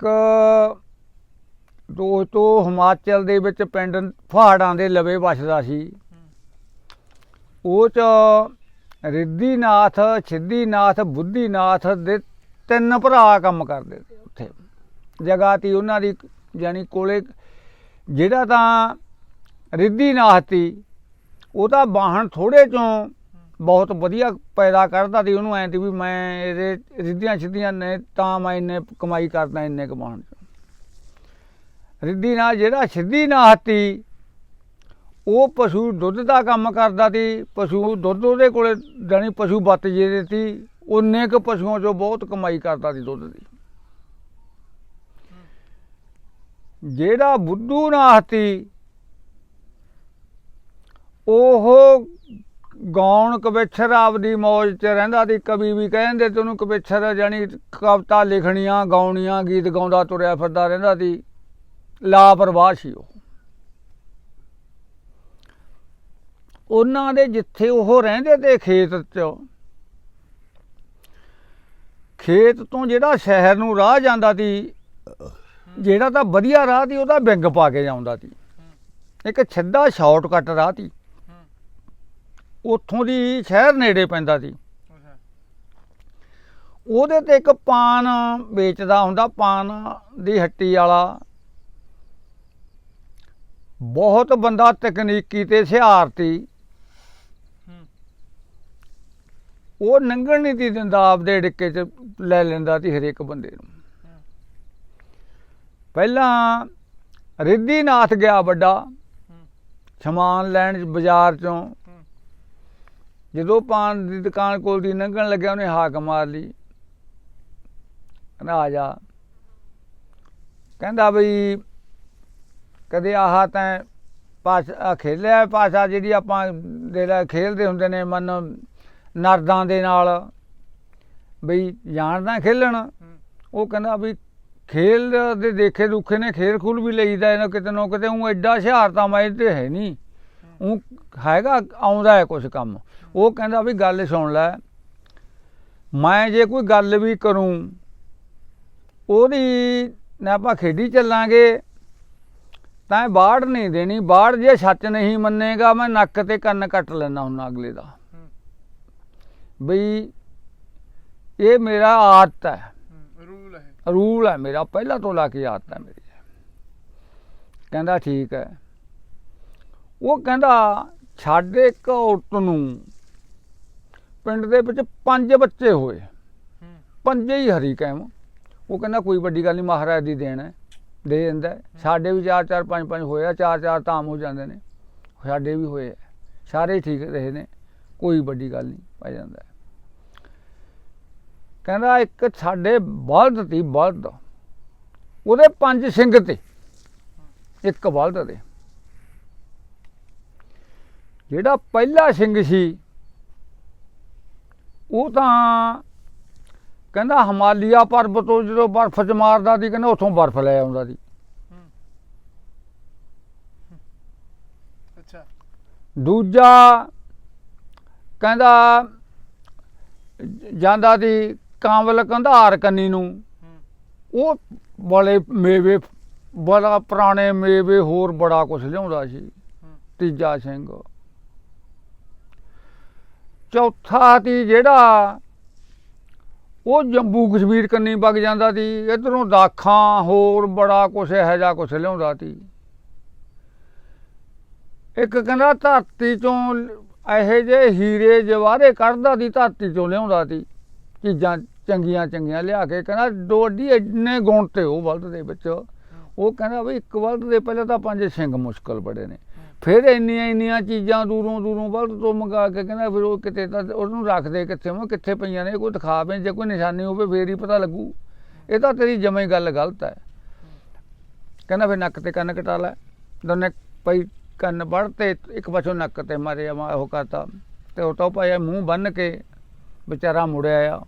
ਇੱਕ, ਦੋਸਤੋ, ਹਿਮਾਚਲ ਦੇ ਵਿੱਚ ਪਿੰਡ ਪਹਾੜਾਂ ਦੇ ਲਵੇ ਵਸਦਾ ਸੀ। ਉਹ ਚ ਰਿੱਧੀਨਾਥ, ਸਿੱਧੀਨਾਥ, ਬੁੱਧੀਨਾਥ ਦੇ ਤਿੰਨ ਭਰਾ ਕੰਮ ਕਰਦੇ ਸੀ ਉੱਥੇ। ਜਗ੍ਹਾ ਤੀ ਉਹਨਾਂ ਦੀ ਯਾਨੀ ਕੋਲੇ, ਜਿਹੜਾ ਤਾਂ ਰਿੱਧੀਨਾਥ ਤੀ ਉਹਦਾ ਵਾਹਣ ਥੋੜੇ ਚੋਂ ਬਹੁਤ ਵਧੀਆ ਪੈਦਾ ਕਰਦਾ ਸੀ ਉਹਨੂੰ ਐਂ ਤੀ ਵੀ ਮੈਂ ਇਹਦੇ ਰਿੱਧੀਆਂ ਸਿੱਧੀਆਂ ਨੇ ਤਾਂ ਮੈਂ ਇੰਨੇ ਕਮਾਈ ਕਰਦਾ, ਇੰਨੇ ਕਮਾਉਣ ਚ। ਰਿੱਧੀਨਾਥ ਜਿਹੜਾ ਸਿੱਧੀ ਨਾ ਤੀ ਉਹ ਪਸ਼ੂ ਦੁੱਧ ਦਾ ਕੰਮ ਕਰਦਾ ਸੀ, ਪਸ਼ੂ ਦੁੱਧ ਉਹਦੇ ਕੋਲੇ ਜਾਣੀ ਪਸ਼ੂ ਬੱਤ ਜੇ ਦੇ ਸੀ ਉਨੇ ਕੁ ਪਸ਼ੂਆਂ ਚੋਂ ਬਹੁਤ ਕਮਾਈ ਕਰਦਾ ਸੀ ਦੁੱਧ ਦੀ। ਜਿਹੜਾ ਬੁੱਧੂ ਨਾ ਸੀ ਉਹ ਗਾਉਣ ਕਵਿਛਰ ਆਪਦੀ ਮੌਜ 'ਚ ਰਹਿੰਦਾ ਸੀ। ਕਵੀ ਵੀ ਕਹਿੰਦੇ ਤੇ ਉਹਨੂੰ ਕਵਿਛਰ ਜਾਣੀ ਕਵਿਤਾ ਲਿਖਣੀਆਂ, ਗਾਉਣੀਆਂ, ਗੀਤ ਗਾਉਂਦਾ, ਤੁਰਿਆ ਫਿਰਦਾ ਰਹਿੰਦਾ ਸੀ। ਲਾਪਰਵਾਹ ਸੀ ਉਹ। ਉਹਨਾਂ ਦੇ ਜਿੱਥੇ ਉਹ ਰਹਿੰਦੇ ਤੇ ਖੇਤ 'ਚ, ਖੇਤ ਤੋਂ ਜਿਹੜਾ ਸ਼ਹਿਰ ਨੂੰ ਰਾਹ ਜਾਂਦਾ ਸੀ, ਜਿਹੜਾ ਤਾਂ ਵਧੀਆ ਰਾਹ ਸੀ, ਉਹਦਾ ਵਿੰਗ ਪਾ ਕੇ ਜਾਂਦਾ ਸੀ। ਇੱਕ ਸਿੱਧਾ ਸ਼ਾਰਟਕਟ ਰਾਹ ਸੀ। ਉੱਥੋਂ ਦੀ ਸ਼ਹਿਰ ਨੇੜੇ ਪੈਂਦਾ ਸੀ। ਉਹਦੇ ਤੇ ਇੱਕ ਪਾਨ ਵੇਚਦਾ ਹੁੰਦਾ ਪਾਨ ਦੀ ਹੱਟੀ ਵਾਲਾ। ਬਹੁਤ ਬੰਦਾ ਤਕਨੀਕੀ ਤੇ ਹੁਸ਼ਿਆਰਤੀ ਹੂੰ। ਉਹ ਨੰਗਣ ਨਹੀਂ ਤੀ ਦਿੰਦਾ ਆਪਦੇ ਡਿੱਕੇ 'ਚ ਲੈ ਲੈਂਦਾ ਸੀ ਹਰੇਕ ਬੰਦੇ ਨੂੰ। ਪਹਿਲਾਂ ਰਿੱਧੀਨਾਥ ਗਿਆ ਵੱਡਾ। ਸਮਾਨ ਲੈਣ ਬਾਜ਼ਾਰ ਚੋਂ ਜਦੋਂ ਪਾਨ ਦੀ ਦੁਕਾਨ ਕੋਲ ਦੀ ਲੰਘਣ ਲੱਗਿਆ, ਉਹਨੇ ਹਾਕ ਮਾਰ ਲਈ। ਕਹਿੰਦਾ, ਆ ਜਾ। ਕਹਿੰਦਾ ਬਈ, ਕਦੇ ਆਹਾ ਤੈਂ ਪਾਸਾ ਖੇਲਿਆ ਪਾਸਾ ਜਿਹੜੀ ਆਪਾਂ ਦੇ ਲੈ ਖੇਲਦੇ ਹੁੰਦੇ ਨੇ ਮਨ ਨਰਦਾਂ ਦੇ ਨਾਲ। ਬਈ ਜਾਣਦਾ ਖੇਲਣ। ਉਹ ਕਹਿੰਦਾ ਵੀ ਖੇਲ ਦੇ ਦੇਖੇ ਦੁੱਖੇ ਨੇ ਖੇਲ ਖੂਲ ਵੀ ਲਈਦਾ ਇਹਨਾਂ ਕਿਤੇ ਨਾ ਕਿਤੇ, ਉਹ ਐਡਾ ਹੁਸ਼ਿਆਰ ਤਾਂ ਮੈਂ ਤੇ ਹੈ ਨਹੀਂ। ਉਹ ਹੈਗਾ ਆਉਂਦਾ ਹੈ ਕੁਝ ਕੰਮ। ਉਹ ਕਹਿੰਦਾ ਵੀ ਗੱਲ ਸੁਣ ਲੈ ਮੈਂ ਜੇ ਕੋਈ ਗੱਲ ਵੀ ਕਰੂੰ ਉਹਦੀ ਨਾ ਆਪਾਂ ਖੇਡੀ ਚੱਲਾਂਗੇ ਤਾਂ ਬਾੜ ਨਹੀਂ ਦੇਣੀ। ਬਾੜ ਜੇ ਸੱਚ ਨਹੀਂ ਮੰਨੇਗਾ ਮੈਂ ਨੱਕ ਤੇ ਕੰਨ ਕੱਟ ਲੈਣਾ ਹੁੰਦਾ ਅਗਲੇ ਦਾ। ਬਈ ਇਹ ਮੇਰਾ ਆਦਤ ਹੂੰ। ਰੂਲ ਹੈ। ਰੂਲ ਹੈ ਮੇਰਾ ਪਹਿਲਾਂ ਤੋਂ ਲਾ ਕੇ ਆਦਤ ਹੈ ਮੇਰੀ। ਕਹਿੰਦਾ ਠੀਕ ਹੈ। ਉਹ ਕਹਿੰਦਾ ਸਾਡੇ ਇੱਕ ਔਰਤ ਨੂੰ। ਪਿੰਡ ਦੇ ਵਿੱਚ ਪੰਜ ਬੱਚੇ ਹੋਏ। ਪੰਜੇ ਹੀ ਹਰੀ ਕਹਿਮ ਉਹ ਕਹਿੰਦਾ ਕੋਈ ਵੱਡੀ ਗੱਲ ਨਹੀਂ ਮਹਾਰਾਜ ਦੀ ਦੇਣ ਹੈ। ਦੇ ਦਿੰਦਾ। ਸਾਡੇ ਵੀ ਚਾਰ ਚਾਰ ਪੰਜ ਪੰਜ ਹੋਏ ਆ। ਚਾਰ ਚਾਰ ਤਾਮ ਹੋ ਜਾਂਦੇ ਨੇ। ਸਾਡੇ ਵੀ ਹੋਏ। ਸਾਰੇ ਠੀਕ ਰਹੇ ਨੇ। ਕੋਈ ਵੱਡੀ ਗੱਲ ਨਹੀਂ ਪੈ ਜਾਂਦਾ। ਕਹਿੰਦਾ ਇੱਕ ਸਾਡੇ ਬਲਦ ਤੀ ਬਲਦ। ਉਹਦੇ ਪੰਜ ਸਿੰਘ ਤੇ। ਇੱਕ ਬਲਦ ਦੇ। ਜਿਹੜਾ ਪਹਿਲਾ ਸਿੰਘ ਸੀ ਉਹ ਤਾਂ ਕਹਿੰਦਾ ਹਿਮਾਲਿਆ ਪਰਬਤ ਤੋਂ ਜਦੋਂ ਬਰਫ਼ ਚ ਮਾਰਦਾ ਸੀ ਕਹਿੰਦਾ ਉੱਥੋਂ ਬਰਫ਼ ਲੈ ਆਉਂਦਾ ਸੀ। ਅੱਛਾ। ਦੂਜਾ ਕਹਿੰਦਾ ਜਾਂਦਾ ਸੀ ਕਾਂਵਲ ਕੰਧਾਰ ਕੰਨੀ ਨੂੰ। ਉਹ ਬੜੇ ਮੇਵੇ ਬੜਾ ਪੁਰਾਣੇ ਮੇਵੇ ਹੋਰ ਬੜਾ ਕੁਝ ਲਿਆਉਂਦਾ ਸੀ। ਤੀਜਾ ਸਿੰਘ। ਚੌਥਾ ਤੀ ਜਿਹੜਾ, ਉਹ ਜੰਬੂ ਕਸ਼ਮੀਰ ਕੰਨੀ ਵਗ ਜਾਂਦਾ ਸੀ ਇਧਰੋਂ ਦਾਖਾਂ ਹੋਰ ਬੜਾ ਕੁਛ ਇਹੋ ਜਿਹਾ ਕੁਛ ਲਿਆਉਂਦਾ ਸੀ ਇੱਕ ਕਹਿੰਦਾ ਧਰਤੀ ਚੋਂ ਇਹੋ ਜਿਹੇ ਹੀਰੇ ਜਵਾਹਰੇ ਕੱਢਦਾ ਸੀ ਧਰਤੀ ਚੋਂ ਲਿਆਉਂਦਾ ਸੀ ਚੀਜ਼ਾਂ ਚੰਗੀਆਂ ਚੰਗੀਆਂ ਲਿਆ ਕੇ, ਕਹਿੰਦਾ ਡੋਡੀ ਇੰਨੇ ਗੁਣ ਤੇ ਉਹ ਬਲਦ ਦੇ ਵਿੱਚ, ਉਹ ਕਹਿੰਦਾ ਵੀ ਇੱਕ ਬਲਦ ਦੇ ਪਹਿਲਾਂ ਤਾਂ ਪੰਜ ਸਿੰਘ ਮੁਸ਼ਕਲ ਬੜੇ ਨੇ। ਫਿਰ ਇੰਨੀਆਂ ਇੰਨੀਆਂ ਚੀਜ਼ਾਂ ਦੂਰੋਂ ਦੂਰੋਂ ਬਲਦ ਤੋਂ ਮੰਗਾ ਕੇ ਕਹਿੰਦਾ ਫਿਰ ਉਹ ਕਿਤੇ ਤਾਂ ਉਹਨੂੰ ਰੱਖਦੇ ਕਿੱਥੇ ਮੈਂ ਕਿੱਥੇ ਪਈਆਂ ਨੇ ਕੋਈ ਦਿਖਾ ਦਿਖਾਵੇ ਜੇ ਕੋਈ ਨਿਸ਼ਾਨੀ ਹੋਵੇ ਫੇਰ ਹੀ ਪਤਾ ਲੱਗੂ। ਇਹ ਤਾਂ ਤੇਰੀ ਜਮੇ ਗੱਲ ਗਲਤ ਹੈ। ਕਹਿੰਦਾ ਫਿਰ ਨੱਕ ਤੇ ਕੰਨ ਕਟਾ ਲੈ। ਦੋਨੇ ਪਈ ਕੰਨ ਵੜ ਤੇ ਇੱਕ ਪਾਸੋਂ ਨੱਕ ਤੇ ਮਾਰਿਆ ਮਾ ਉਹ ਕਰਤਾ। ਤੇ ਉਹ ਤੋਂ ਪਾਇਆ ਮੂੰਹ ਬੰਨ ਕੇ ਵਿਚਾਰਾ ਮੁੜਿਆ ਆ।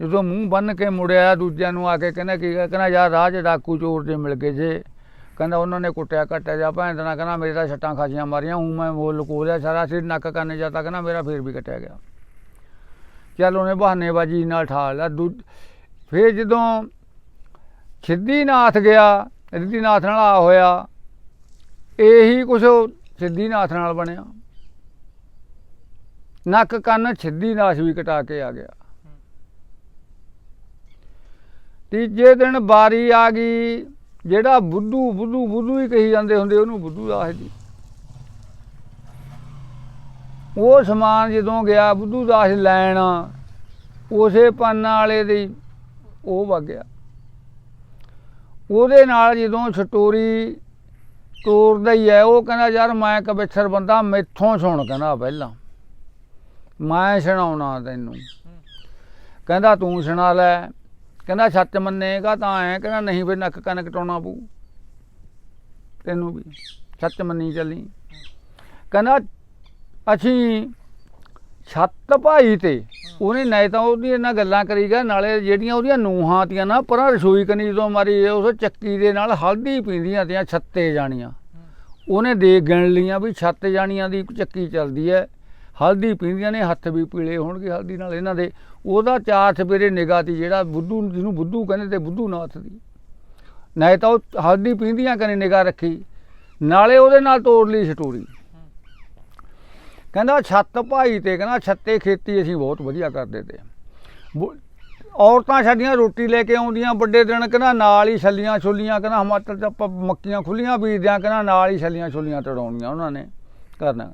ਜਦੋਂ ਮੂੰਹ ਬੰਨ ਕੇ ਮੁੜਿਆ, ਦੂਜਿਆਂ ਨੂੰ ਆ ਕੇ ਕਹਿੰਦਾ ਕੀ ਕਹਿੰਦਾ ਯਾਰ ਰਾਹ ਰਾਜ ਡਾਕੂ ਚੋਰ ਜੇ ਮਿਲ ਗਏ ਜੇ। ਕਹਿੰਦਾ ਉਹਨਾਂ ਨੇ ਕੁੱਟਿਆ, ਕੱਟਿਆ ਜਾ, ਭੈਣ ਦਾ ਕਹਿੰਦਾ ਮੇਰੇ ਤਾਂ ਛੱਟਾਂ ਖਾਸੀਆਂ ਮਾਰੀਆਂ, ਹੂੰ, ਮੈਂ ਉਹ ਲੁਕੋ ਲਿਆ ਸਾਰਾ ਸਿਰ ਨੱਕ ਕੰਨ ਜਾ ਜਾਂਦਾ ਕਹਿੰਦਾ ਮੇਰਾ ਫੇਰ ਵੀ ਕੱਟਿਆ ਗਿਆ। ਚੱਲ ਉਹਨੇ ਬਹਾਨੇਬਾਜ਼ੀ ਨਾਲ ਠਾ ਲਿਆ। ਦੂ, ਫਿਰ ਜਦੋਂ ਸਿੱਧੀਨਾਥ ਗਿਆ ਸਿੱਧੀਨਾਥ ਨਾਲ ਆ ਹੋਇਆ, ਇਹੀ ਕੁਛ ਸਿੱਧੀਨਾਥ ਨਾਲ ਬਣਿਆ। ਨੱਕ ਕੰਨ ਸਿੱਧੀਨਾਥ ਵੀ ਕਟਾ ਕੇ ਆ ਗਿਆ। ਤੀਜੇ ਦਿਨ ਬਾਰੀ ਆ ਗਈ। ਜਿਹੜਾ ਬੁੱਧੂ ਬੁੱਧੂ ਬੁੱਧੂ ਹੀ ਕਹੀ ਜਾਂਦੇ ਹੁੰਦੇ ਉਹਨੂੰ ਬੁੱਧੂ ਦਾਸ ਜੀ। ਉਹ ਸਮਾਨ ਜਦੋਂ ਗਿਆ ਬੁੱਧੂ ਦਾਸ ਲੈਣ ਉਸੇ ਪੰਨਾ ਵਾਲੇ ਦੀ ਉਹ ਵਗ ਗਿਆ। ਉਹਦੇ ਨਾਲ ਜਦੋਂ ਛਟੋਰੀ ਤੋਰਦਾ ਹੀ ਹੈ ਉਹ ਕਹਿੰਦਾ ਯਾਰ ਮੈਂ ਕਬਿਛਰ ਬੰਦਾ ਮੈਥੋਂ ਸੁਣ ਕਹਿੰਦਾ ਪਹਿਲਾਂ। ਮੈਂ ਸੁਣਾਉਣਾ ਤੈਨੂੰ। ਕਹਿੰਦਾ ਤੂੰ ਸੁਣਾ ਲੈ। ਕਹਿੰਦਾ ਸੱਚ ਮੰਨੇਗਾ ਤਾਂ ਐ, ਕਹਿੰਦਾ ਨਹੀਂ ਫਿਰ ਨੱਕ ਕੰਨ ਕਟਾਉਣਾ ਪਊ। ਤੈਨੂੰ ਵੀ, ਸੱਚ ਮੰਨੀ ਚੱਲੀ। ਕਹਿੰਦਾ ਅਸੀਂ ਛੱਤ ਭਾਈ ਤੇ, ਉਹਨੇ ਨਹੀਂ ਤਾਂ ਉਹਦੀ ਇਹਨਾਂ ਗੱਲਾਂ ਕਰੀਗਾ ਨਾਲੇ ਜਿਹੜੀਆਂ ਉਹਦੀਆਂ ਨੂਹਾਂ ਤੀਆਂ ਨਾ, ਪਰਾਂ ਰਸੋਈ ਕਨੀ ਜਦੋਂ ਮਾਰੀ, ਉਸ ਚੱਕੀ ਦੇ ਨਾਲ ਹਲਦੀ ਪੀਂਦੀਆਂ ਤੀਆਂ ਛੱਤੇ ਜਾਣੀਆਂ। ਉਹਨੇ ਦੇ ਗਿਣ ਲੀਆਂ ਵੀ ਛੱਤ ਜਾਣੀਆਂ ਦੀ ਚੱਕੀ ਚੱਲਦੀ ਹੈ ਹਲਦੀ ਪੀਂਦੀਆਂ ਨੇ, ਹੱਥ ਵੀ ਪੀਲੇ ਹੋਣਗੇ ਹਲਦੀ ਨਾਲ ਇਹਨਾਂ ਦੇ। ਉਹਦਾ ਚਾਰ ਸਵੇਰੇ ਨਿਗਾਹ ਤੀ ਜਿਹੜਾ ਬੁੱਧੂ, ਜਿਹਨੂੰ ਬੁੱਧੂ ਕਹਿੰਦੇ ਤੇ ਬੁੱਧੂ ਨਾਥ ਦੀ। ਨਹੀਂ ਤਾਂ ਉਹ ਹਲਦੀ ਪੀਂਦੀਆਂ ਕਨੇ ਨਿਗਾਹ ਰੱਖੀ। ਨਾਲੇ ਉਹਦੇ ਨਾਲ ਤੋੜ ਲਈ ਸਟੋਰੀ। ਕਹਿੰਦਾ ਛੱਤ ਭਾਈ ਤੇ, ਕਹਿੰਦਾ ਛੱਤੇ ਖੇਤੀ ਅਸੀਂ ਬਹੁਤ ਵਧੀਆ ਕਰਦੇ ਤੇ। ਬੁ- ਔਰਤਾਂ ਸਾਡੀਆਂ ਰੋਟੀ ਲੈ ਕੇ ਆਉਂਦੀਆਂ ਵੱਡੇ ਦਿਨ, ਕਹਿੰਦਾ ਨਾਲ ਹੀ ਛੱਲੀਆਂ ਛੁੱਲੀਆਂ, ਕਹਿੰਦਾ ਹਿਮਾਚਲ ਚ ਆਪਾਂ ਮੱਕੀਆਂ ਖੁੱਲੀਆਂ ਬੀਜਦਿਆਂ, ਕਹਿੰਦਾ ਨਾਲ ਹੀ ਛੱਲੀਆਂ ਛੁੱਲੀਆਂ ਤੜਾਉਣੀਆਂ ਉਹਨਾਂ ਨੇ ਕਰਨਾ।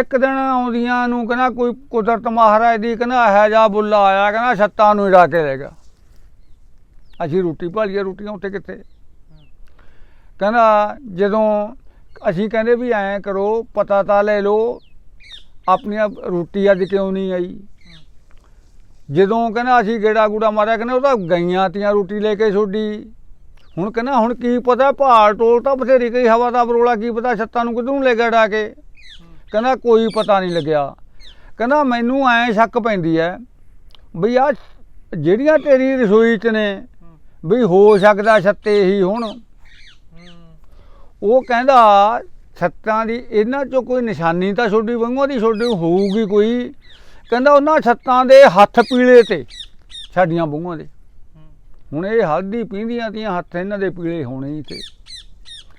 ਇੱਕ ਦਿਨ ਆਉਂਦੀਆਂ ਨੂੰ ਕਹਿੰਦਾ ਕੋਈ ਕੁਦਰਤ ਮਹਾਰਾਜ ਦੀ ਕਹਿੰਦਾ ਇਹੋ ਜਿਹਾ ਬੁੱਲਾ ਆਇਆ, ਕਹਿੰਦਾ ਛੱਤਾਂ ਨੂੰ ਹੀ ਕੇ ਲੈ ਗਿਆ ਅਸੀਂ ਰੋਟੀ ਭਾਲੀਏ, ਰੋਟੀਆਂ ਉੱਥੇ ਕਿੱਥੇ? ਕਹਿੰਦਾ ਜਦੋਂ ਅਸੀਂ ਕਹਿੰਦੇ ਵੀ ਐਂ ਕਰੋ, ਪਤਾ ਤਾਂ ਲੈ ਲਓ, ਆਪਣੀਆਂ ਰੋਟੀ ਅੱਜ ਕਿਉਂ ਨਹੀਂ ਆਈ? ਜਦੋਂ ਕਹਿੰਦਾ ਅਸੀਂ ਗੇੜਾ ਗੂੜਾ ਮਾਰਿਆ, ਕਹਿੰਦਾ ਉਹ ਤਾਂ ਗਈਆਂ ਤੀਆਂ ਰੋਟੀ ਲੈ ਕੇ ਛੋਡੀ। ਹੁਣ ਕਹਿੰਦਾ ਹੁਣ ਕੀ ਪਤਾ ਭਾਲ ਟੋਲ ਤਾਂ ਬਥੇਰੀ ਕਈ ਹਵਾ ਦਾ ਬਰੋਲਾ ਕੀ ਪਤਾ, ਛੱਤਾਂ ਨੂੰ ਕਿਧਰੋਂ ਲੈ ਗਿਆ ਡਾ ਕੇ? ਕਹਿੰਦਾ ਕੋਈ ਪਤਾ ਨਹੀਂ ਲੱਗਿਆ। ਕਹਿੰਦਾ ਮੈਨੂੰ ਐ ਸ਼ੱਕ ਪੈਂਦੀ ਐ ਵੀ ਆ ਜਿਹੜੀਆਂ ਤੇਰੀ ਰਸੋਈ 'ਚ ਨੇ ਵੀ ਹੋ ਸਕਦਾ ਛੱਤੇ ਹੀ ਹੁਣ। ਉਹ ਕਹਿੰਦਾ ਛੱਤਾਂ ਦੀ ਇਹਨਾਂ 'ਚੋਂ ਕੋਈ ਨਿਸ਼ਾਨੀ ਤਾਂ ਛੋਡੀ ਵਾਂਗੂ ਦੀ ਛੋਡੀ ਹੋਊਗੀ ਕੋਈ। ਕਹਿੰਦਾ ਉਹਨਾਂ ਛੱਤਾਂ ਦੇ ਹੱਥ ਪੀਲੇ ਤੇ ਸਾਡੀਆਂ ਬੂਹਾਂ ਦੇ। ਹੁਣ ਇਹ ਹਲਦੀ ਪੀਂਦੀਆਂ ਤੀਆਂ ਹੱਥ ਇਹਨਾਂ ਦੇ ਪੀਲੇ ਹੋਣੇ ਹੀ ਤੇ।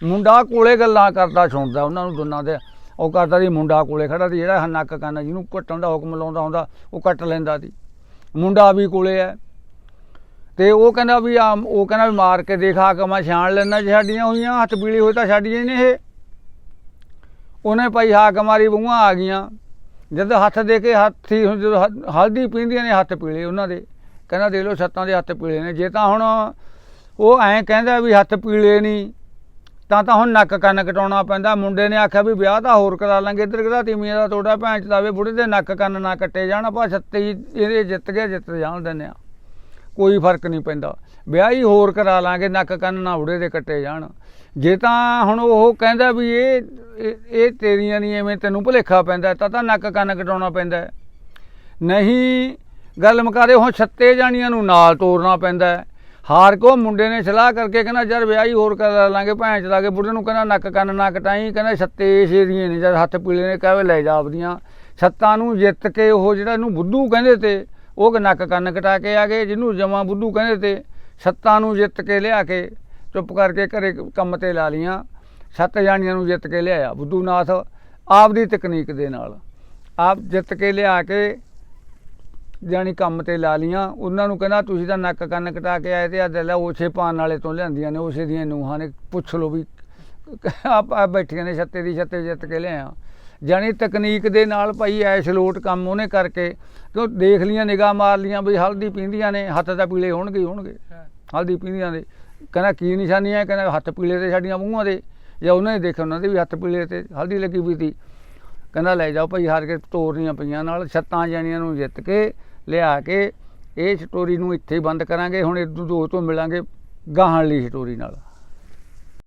ਮੁੰਡਾ ਕੋਲੇ ਗੱਲਾਂ ਕਰਦਾ, ਸੁਣਦਾ, ਉਹਨਾਂ ਨੂੰ ਦੋਨਾਂ ਦੇ ਉਹ ਕਰਦਾ ਸੀ, ਮੁੰਡਾ ਕੋਲੇ ਖੜਾ ਸੀ, ਜਿਹੜਾ ਨੱਕ ਕੰਨ ਜਿਹਨੂੰ ਕੱਟਣ ਦਾ ਹੁਕਮ ਲਾਉਂਦਾ ਹੁੰਦਾ, ਉਹ ਕੱਟ ਲੈਂਦਾ ਸੀ। ਮੁੰਡਾ ਵੀ ਕੋਲੇ ਹੈ। ਤੇ ਉਹ ਕਹਿੰਦਾ ਵੀ, ਆ, ਉਹ ਕਹਿੰਦਾ ਵੀ ਮਾਰ ਕੇ ਦੇਖਾ ਕੇ ਮੈਂ ਛਾਣ ਲੈਣਾ ਜੇ ਸਾਡੀਆਂ ਹੋਈਆਂ, ਹੱਥ ਪੀਲੇ ਹੋਏ ਤਾਂ ਸਾਡੀਆਂ ਹੀ ਨੇ ਇਹ। ਉਹਨੇ ਭਾਈ ਹਾਕ ਮਾਰੀ, ਬੂਹਾਂ ਆ ਗਈਆਂ। ਜਦ ਹੱਥ ਦੇ ਕੇ ਹੱਥੀ ਹੁਣ ਜਦੋਂ ਹਲਦੀ ਪੀਂਦੀਆਂ ਨੇ ਹੱਥ ਪੀਲੇ ਉਹਨਾਂ ਦੇ। ਕਹਿੰਦਾ ਦੇ ਲੋ ਛੱਤਾਂ ਦੇ ਹੱਥ ਪੀਲੇ ਨੇ। ਜੇ ਤਾਂ ਹੁਣ ਉਹ ਐਂ ਕਹਿੰਦਾ ਵੀ ਹੱਥ ਪੀਲੇ ਨਹੀਂ ਤਾਂ ਤਾਂ ਹੁਣ ਨੱਕ ਕੰਨ ਕਟਾਉਣਾ ਪੈਂਦਾ। ਮੁੰਡੇ ਨੇ ਆਖਿਆ ਵੀ ਵਿਆਹ ਤਾਂ ਹੋਰ ਕਰਾ ਲਾਂਗੇ। ਇੱਧਰ ਕਿਹਦਾ ਤੀਮੀਆਂ ਦਾ ਤੋੜਾ ਭੈਣ ਚ ਦਾਵੇ ਬੁੜੇ ਦੇ ਨੱਕ ਕੰਨ ਨਾ ਕੱਟੇ ਜਾਣ। ਆਪਾਂ ਛੱਤੇ ਹੀ ਇਹਦੇ ਜਿੱਤ ਗਿਆ, ਜਿੱਤ ਜਾਣ ਦਿੰਦੇ ਆ ਕੋਈ ਫ਼ਰਕ ਨਹੀਂ ਪੈਂਦਾ। ਵਿਆਹ ਹੀ ਹੋਰ ਕਰਾ ਲਾਂਗੇ, ਨੱਕ ਕੰਨ ਨਾ ਬੁੜੇ ਦੇ ਕੱਟੇ ਜਾਣ। ਜੇ ਤਾਂ ਹੁਣ ਉਹ ਕਹਿੰਦਾ ਵੀ ਇਹ, ਇਹ- ਤੇਰੀਆਂ ਨਹੀਂ, ਐਵੇਂ ਤੈਨੂੰ ਭੁਲੇਖਾ ਪੈਂਦਾ, ਤਾਂ ਤਾਂ ਨੱਕ ਕੰਨ ਕਟਾਉਣਾ ਪੈਂਦਾ। ਨਹੀਂ, ਗੱਲ ਮੁਕਾਰੇ ਹੁਣ ਛੱਤੇ ਜਾਣੀਆਂ ਨੂੰ ਨਾਲ ਤੋਰਨਾ ਪੈਂਦਾ। ਹਾਰ ਕੋ ਮੁੰਡੇ ਨੇ ਸਲਾਹ ਕਰਕੇ ਕਹਿੰਦਾ ਯਾਰ ਵਿਆਹੀ ਹੀ ਹੋਰ ਕਰਾ ਲਾਂਗੇ, ਭੈਣ ਚਲਾ ਕੇ ਬੁੱਢੇ ਨੂੰ ਕਹਿੰਦਾ, ਨੱਕ ਕੰਨ ਨਾ ਕਟਾਈ ਕਹਿੰਦਾ ਛੱਤੇ ਇਸੇ ਦੀਆਂ ਨੇ, ਜਦ ਹੱਥ ਪੀਲੇ ਨੇ ਕਹਵੇ ਲੈ ਜਾ ਆਪਦੀਆਂ। ਛੱਤਾਂ ਨੂੰ ਜਿੱਤ ਕੇ ਉਹ ਜਿਹੜਾ ਇਹਨੂੰ ਬੁੱਧੂ ਕਹਿੰਦੇ ਤੇ, ਉਹ ਕਿ ਨੱਕ ਕੰਨ ਕਟਾ ਕੇ ਆ ਗਏ, ਜਿਹਨੂੰ ਜਮਾ ਬੁੱਧੂ ਕਹਿੰਦੇ ਤੇ, ਛੱਤਾਂ ਨੂੰ ਜਿੱਤ ਕੇ ਲਿਆ ਕੇ ਚੁੱਪ ਕਰਕੇ ਘਰੇ ਕੰਮ ਤੇ ਲਾ ਲੀਆਂ ਸੱਤ ਜਾਣੀਆਂ ਨੂੰ ਜਿੱਤ ਕੇ ਲਿਆਇਆ ਬੁੱਧੂ ਨਾਥ ਆਪਦੀ ਤਕਨੀਕ ਦੇ ਨਾਲ। ਆਪ ਜਿੱਤ ਕੇ ਲਿਆ ਕੇ ਜਾਣੀ ਕੰਮ ਤੇ ਲਾ ਲੀਆਂ ਉਹਨਾਂ ਨੂੰ ਕਹਿੰਦਾ ਤੁਸੀਂ ਤਾਂ ਨੱਕ ਕੰਨ ਕਟਾ ਕੇ ਆਏ ਤੇ ਆ ਲੈ ਉਸੇ ਪਾਣ ਵਾਲੇ ਤੋਂ ਲਿਆਂਦੀਆਂ ਨੇ ਉਸੇ ਦੀਆਂ ਨੂੰਹਾਂ ਨੇ ਪੁੱਛ ਲਓ ਵੀ ਆਪ ਆ ਬੈਠੀਆਂ ਨੇ ਛੱਤੇ ਦੀ ਛੱਤੇ ਜਿੱਤ ਕੇ ਲਿਆਇਆ ਜਾਣੀ ਤਕਨੀਕ ਦੇ ਨਾਲ ਭਾਈ ਐਸ ਲੋਟ ਕੰਮ ਉਹਨੇ ਕਰਕੇ ਕਿਉਂ ਦੇਖ ਲੀਆਂ ਨਿਗਾਹ ਮਾਰ ਲੀਆਂ ਵੀ ਹਲਦੀ ਪੀਂਦੀਆਂ ਨੇ ਹੱਥ ਤਾਂ ਪੀਲੇ ਹੋਣਗੇ ਹੋਣਗੇ। ਹਲਦੀ ਪੀਂਦੀਆਂ ਦੇ ਕਹਿੰਦਾ ਕੀ ਨਿਸ਼ਾਨੀ ਹੈ? ਕਹਿੰਦਾ ਹੱਥ ਪੀਲੇ ਤੇ ਸਾਡੀਆਂ ਮੂੰਹਾਂ ਦੇ ਜਾਂ ਉਹਨਾਂ ਨੇ ਦੇਖਿਆ ਉਹਨਾਂ ਦੇ ਵੀ ਹੱਥ ਪੀਲੇ ਤੇ ਹਲਦੀ ਲੱਗੀ ਵੀ ਤੀ ਕਹਿੰਦਾ ਲੈ ਜਾਓ ਭਾਈ ਹਾਰ ਕੇ ਤੋਰਨੀਆਂ ਪਈਆਂ ਨਾਲ ਛੱਤਾਂ ਜਾਣੀਆਂ ਨੂੰ ਜਿੱਤ ਕੇ ਲਿਆ ਕੇ ਇਹ ਸਟੋਰੀ ਨੂੰ ਇੱਥੇ ਬੰਦ ਕਰਾਂਗੇ, ਹੁਣ ਇਦੋਂ ਦੋ ਤੋਂ ਮਿਲਾਂਗੇ ਗਾਹਾਂ ਵਾਲੀ ਸਟੋਰੀ ਨਾਲ।